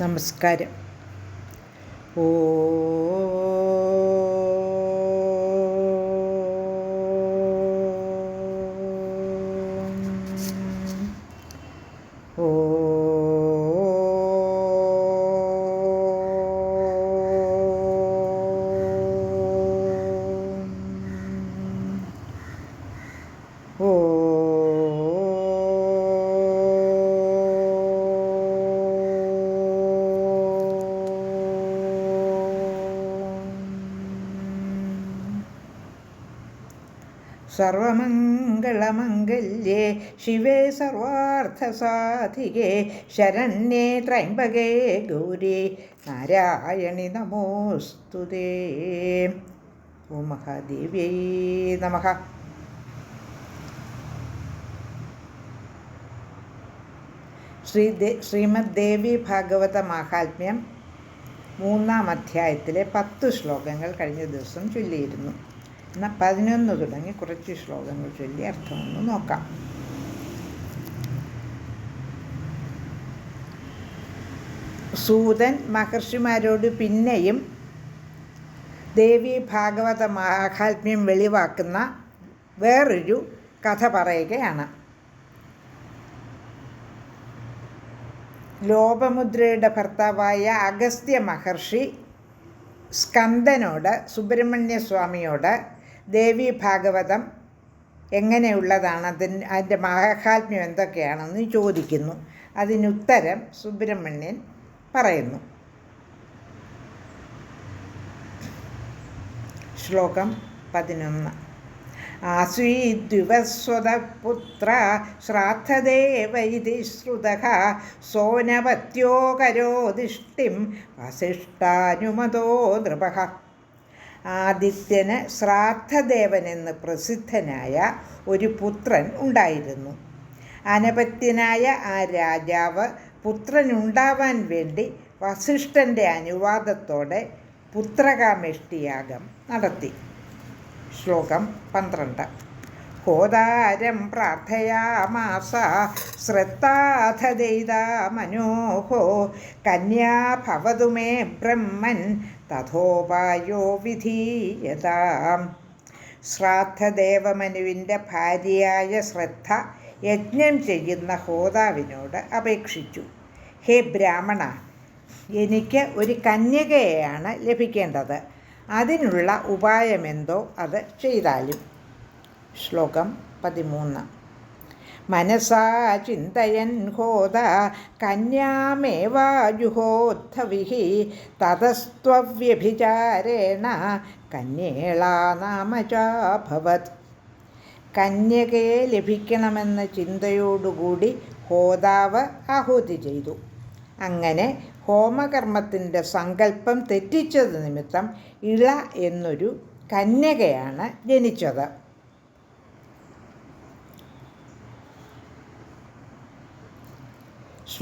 നമസ്കാരം. ഓ സർവമംഗളമംഗല്യേ ശിവേ സർവാർത്ഥസാധികേ ശരണ്യേ ത്രൈംബകേ ഗൗരി നാരായണി നമോസ്തുതേ. ഓ മഹാദേവ്യൈ നമ. ശ്രീദേ ശ്രീമദ് ദേവി ഭാഗവത മാഹാത്മ്യം മൂന്നാം അധ്യായത്തിലെ പത്ത് ശ്ലോകങ്ങൾ കഴിഞ്ഞ ദിവസം ചൊല്ലിയിരുന്നു. എന്നാൽ പതിനൊന്ന് തുടങ്ങി കുറച്ച് ശ്ലോകങ്ങൾ ചൊല്ലി അർത്ഥമൊന്ന് നോക്കാം. സൂതൻ മഹർഷിമാരോട് പിന്നെയും ദേവി ഭാഗവത മാഹാത്മ്യം വെളിവാക്കുന്ന വേറൊരു കഥ പറയുകയാണ്. ലോപമുദ്രയുടെ ഭർത്താവായ അഗസ്ത്യ മഹർഷി സ്കന്ദനോട് സുബ്രഹ്മണ്യ സ്വാമിയോട് ദേവി ഭാഗവതം എങ്ങനെയുള്ളതാണ്? അതിന് അതിന്റെ മഹാത്മ്യം എന്തൊക്കെയാണെന്ന് ചോദിക്കുന്നു. അതിനുത്തരം സുബ്രഹ്മണ്യൻ പറയുന്നു. ശ്ലോകം പതിനൊന്ന്. ആസ്വീദ്വസ്വതപുത്ര ശ്രാദ്ധദേവൈതി ശ്രുത സോനവത്യോകരോധിഷ്ടിം വസിഷ്ഠാനുമതോ നൃപഃ. ആദിത്യന് ശ്രാദ്ധദേവനെന്ന് പ്രസിദ്ധനായ ഒരു പുത്രൻ ഉണ്ടായിരുന്നു. അനപത്യനായ ആ രാജാവ് പുത്രനുണ്ടാവാൻ വേണ്ടി വസിഷ്ഠന്റെ അനുവാദത്തോടെ പുത്രകാമേഷ്ടിയാഗം നടത്തി. ശ്ലോകം പന്ത്രണ്ട്. ഹോതാരം പ്രാർത്ഥയാമാസ ശ്രദ്ധാധദൈത മനോഹോ കന്യാഭവതു മേ ബ്രഹ്മൻ തഥോപായോ വിധീയതാം ശ്രാദ്ധദേവമനുവിന്റെ ഭാര്യയായ ശ്രദ്ധ യജ്ഞം ചെയ്യുന്ന ഹോതാവിനോട് അപേക്ഷിച്ചു. ഹേ ബ്രാഹ്മണ എനിക്ക് ഒരു കന്യകയെയാണ് ലഭിക്കേണ്ടത്. അതിനുള്ള ഉപായമെന്തോ അത് ചെയ്താലും. ശ്ലോകം പതിമൂന്ന്. മനസാ ചിന്തയൻ ഹോത കന്യാമേവാജുഹോദ്ധവിഹി തതസ്ത്വവ്യഭിചാരേണ കന്യേളാ നാമചാഭവത് കന്യകയെ ലഭിക്കണമെന്ന ചിന്തയോടുകൂടി ഹോതാവ് ആഹൂതി ചെയ്തു. അങ്ങനെ ഹോമകർമ്മത്തിന്റെ സങ്കല്പം തെറ്റിച്ചത് നിമിത്തം ഇള എന്നൊരു കന്യകയാണ് ജനിച്ചത്.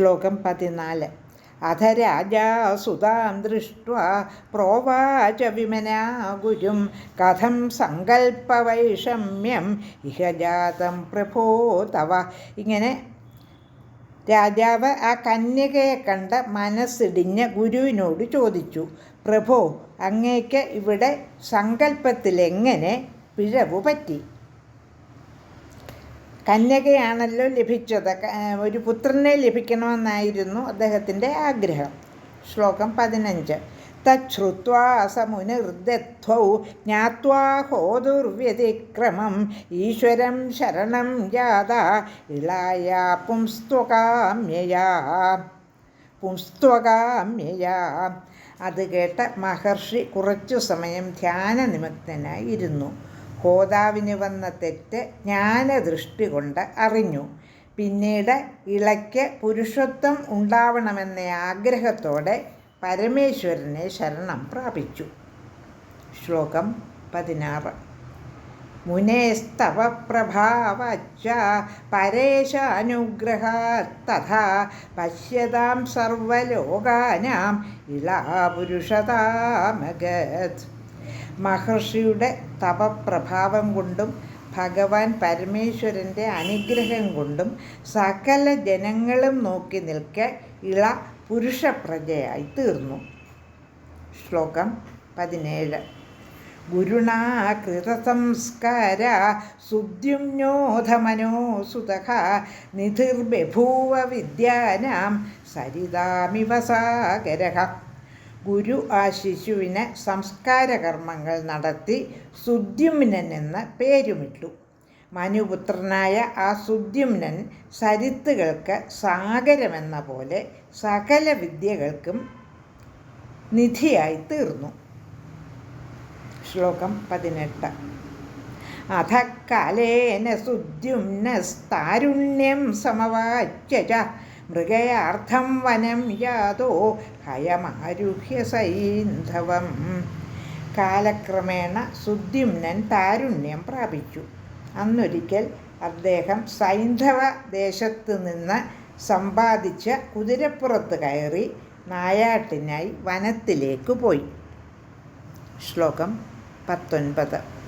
ശ്ലോകം പതിനാല്. അധ രാജാസുതാം ദൃഷ്ട പ്രോവാച വിമനാ ഗുരും കഥം സങ്കല്പവൈഷമ്യം ഇഹജാതം പ്രഭോ തവ. ഇങ്ങനെ രാജാവ് ആ കന്യകയെ കണ്ട് മനസ്സിടിഞ്ഞ് ഗുരുവിനോട് ചോദിച്ചു പ്രഭോ അങ്ങേക്ക് ഇവിടെ സങ്കല്പത്തിലെങ്ങനെ പിഴവ് പറ്റി കന്യകയാണല്ലോ ലഭിച്ചത്. ഒരു പുത്രനെ ലഭിക്കണമെന്നായിരുന്നു അദ്ദേഹത്തിന്റെ ആഗ്രഹം. ശ്ലോകം പതിനഞ്ച്. ഹോതുർവ്യതിക്രമം ഈശ്വരം ശരണം ജാത ഇളായാ പുംസ്ത്വകാമ്യയാ പുംസ്ത്വകാമ്യയാ അത് കേട്ട മഹർഷി കുറച്ചു സമയം ധ്യാനനിമഗ്നനായി ഇരുന്നു ഹോതാവിന് വന്ന തെറ്റ് ജ്ഞാനദൃഷ്ടി കൊണ്ട് അറിഞ്ഞു. പിന്നീട് ഇളയ്ക്ക് പുരുഷത്വം ഉണ്ടാവണമെന്ന ആഗ്രഹത്തോടെ പരമേശ്വരനെ ശരണം പ്രാപിച്ചു. ശ്ലോകം പതിനാറ്. മുനേസ്തവ പ്രഭാവച്ച പരേശാനുഗ്രഹാത്തഥാ പശ്യതാം സർവലോകാനാം ഇളാപുരുഷതാമഗത് മഹർഷിയുടെ തപപ്രഭാവം കൊണ്ടും ഭഗവാൻ പരമേശ്വരന്റെ അനുഗ്രഹം കൊണ്ടും സകല ജനങ്ങളും നോക്കി നിൽക്കെ ഇള പുരുഷപ്രജയായി തീർന്നു. ശ്ലോകം പതിനേഴ്. ഗുരുണാ കൃതസംസ്കാര സുദ്യുമ്നോധമനോസുത നിധിർബഭൂവ വിദ്യാനാം സരിതാമിവ സാഗര. ഗുരു ആ ശിശുവിന് സംസ്കാരകർമ്മങ്ങൾ നടത്തി സുദ്യുമ്നൻ എന്ന് പേരുമിട്ടു. മനുപുത്രനായ ആ സുദ്യുമ്നൻ സരിത്തുകൾക്ക് സാഗരമെന്ന പോലെ സകല വിദ്യകൾക്കും നിധിയായി തീർന്നു ശ്ലോകം പതിനെട്ട്. അധ കാലേന സുദ്യുമ്നസ്താരുണ്യം സമവാച്യ മൃഗയാർത്ഥം വനം യാതോ ഹയമാരുഹ്യ സൈന്ധവം. കാലക്രമേണ സുദ്യുമ്നൻ താരുണ്യം പ്രാപിച്ചു. അന്നൊരിക്കൽ അദ്ദേഹം സൈന്ധവ ദേശത്ത് നിന്ന് സമ്പാദിച്ച കുതിരപ്പുറത്ത് കയറി നായാട്ടിനായി വനത്തിലേക്ക് പോയി. ശ്ലോകം പത്തൊൻപത്.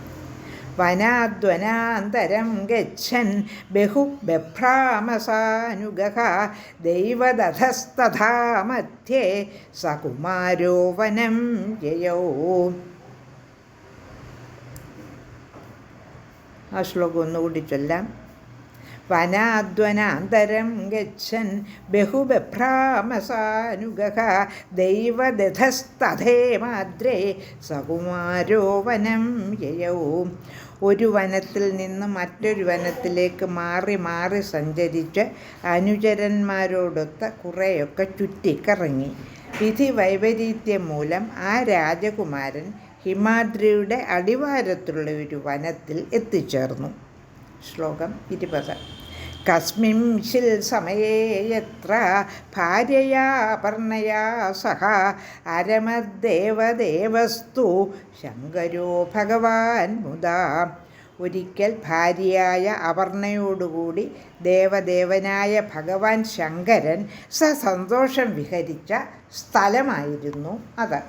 വനാദ്വനാന്തരം ഗച്ഛൻ ബഹു ബഭ്രാമസാനുഗ ദൈവദധസ്തഥാ മധ്യേ സകുമാരോ വനം ജയോ. ആ ശ്ലോകം ഒന്നുകൂടി ചൊല്ലാം. വനാദ്വനാന്തരം ഗച്ഛൻ ബഹുബഭ്രാമസാനുഗ ദൈവദധസ്തഥേ മാദ്രേ സകുമാരോ വനം യയവും ഒരു വനത്തിൽ നിന്ന് മറ്റൊരു വനത്തിലേക്ക് മാറി മാറി സഞ്ചരിച്ച് അനുചരന്മാരോടൊത്ത് കുറേയൊക്കെ ചുറ്റിക്കറങ്ങി. വിധി വൈപരീത്യം മൂലം ആ രാജകുമാരൻ ഹിമാദ്രിയുടെ അടിവാരത്തുള്ള ഒരു വനത്തിൽ എത്തിച്ചേർന്നു. ശ്ലോകം ഇരുപത്. കസ്മിംശിൽ സമയേ യത്ര. ഭാര്യയാ പർണയാ സഹ. അരമദേവദേവസ്തു ശങ്കരോ ഭഗവാൻ മുദാ ഒരിക്കൽ ഭാര്യയായ അപർണയോടുകൂടി ദേവദേവനായ ഭഗവാൻ ശങ്കരൻ സസന്തോഷം വിഹരിച്ച സ്ഥലമായിരുന്നു അത്.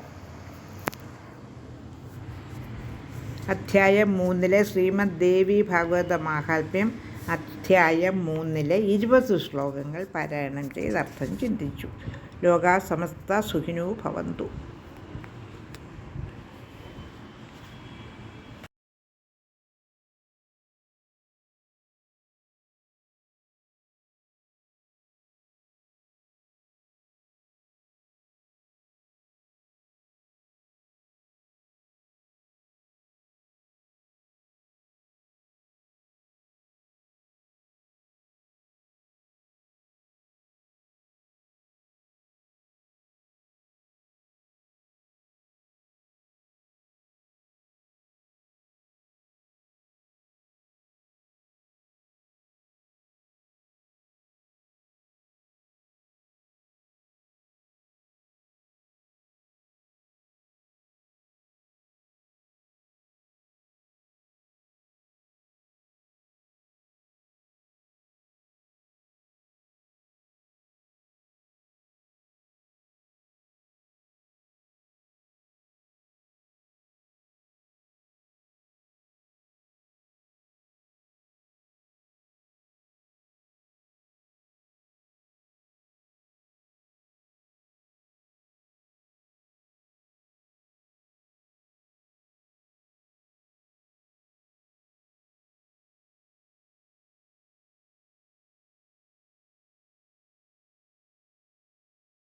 അധ്യായം മൂന്നിലെ ശ്രീമദ് ദേവി ഭാഗവത മാഹാത്മ്യം. അധ്യായം മൂന്നിലെ ഇരുപത് ശ്ലോകങ്ങൾ പാരായണം ചെയ്ത് അർത്ഥം ചിന്തിച്ചു. ലോകാ സമസ്ത സുഖിനോ ഭവന്തു.